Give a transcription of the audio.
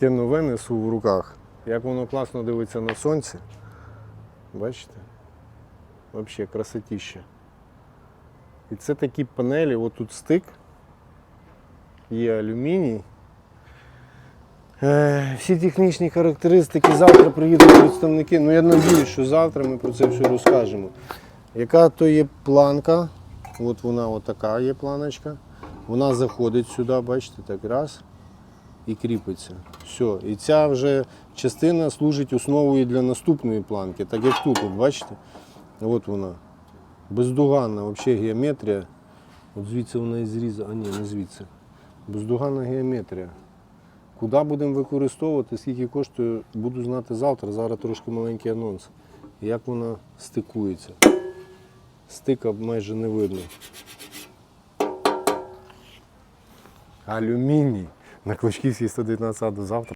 Те нове несу в руках. Як воно класно дивиться на сонці. Бачите? Взагалі красотіще. І це такі панелі, от тут стик, є алюміній. Е, всі технічні характеристики завтра приїдуть представники. Ну я надіюсь, що завтра ми про це все розкажемо. Яка то є планка? От вона отака є планочка. Вона заходить сюди, бачите, так раз і кріпиться. Все. І ця вже частина служить основою для наступної планки, так як тут, от бачите? От вона. Бездуганна взагалі геометрія. От звідси вона і зрізана, а ні, не звідси. Бездуганна геометрія. Куди будемо використовувати, скільки коштує, буду знати завтра. Зараз трошки маленький анонс. Як вона стикується. Стика майже не видно. Алюміній. На Клочківській 119 до завтра.